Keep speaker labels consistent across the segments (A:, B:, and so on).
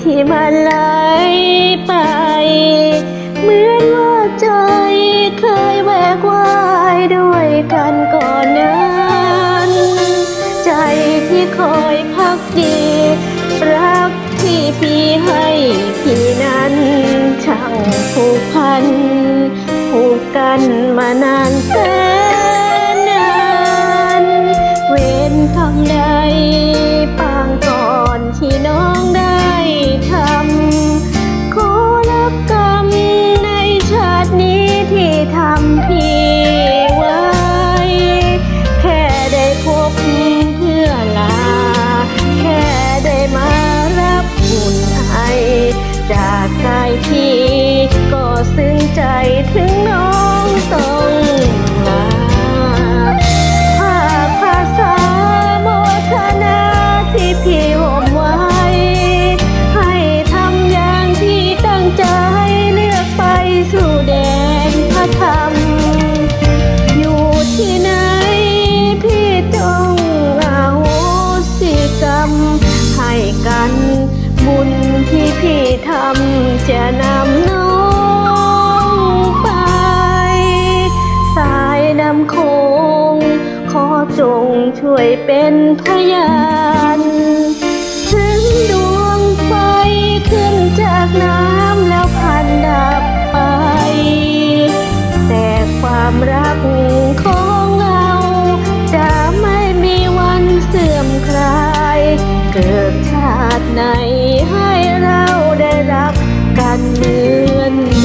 A: ที่มันไหลไป เหมือนว่าใจเคยแวกว่ายด้วยกันก่อนนั้น ใจที่คอยพักดี รักที่พี่ให้พี่นา จากกายพี่ก็ซึ้งใจถึงน้องต้องลาภาคภาษาโมทนาที่พี่ห่มไว้ ให้ทำอย่างที่ตั้งใจเลือกไปสู่แดนพระธรรม อยู่ที่ไหนพี่จงอาโหสิกรรม ให้กันบุญ ที่พี่ทำจะนำน้องไป สายน้ำโคง ขอจงช่วยเป็นพยานถึงดวงไฟขึ้นจากน้ำแล้วพันดับไป แต่ความรักของเราจะไม่มีวันเสื่อมคลาย เกิดชาติไหนให้ เหมือน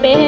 A: เป็น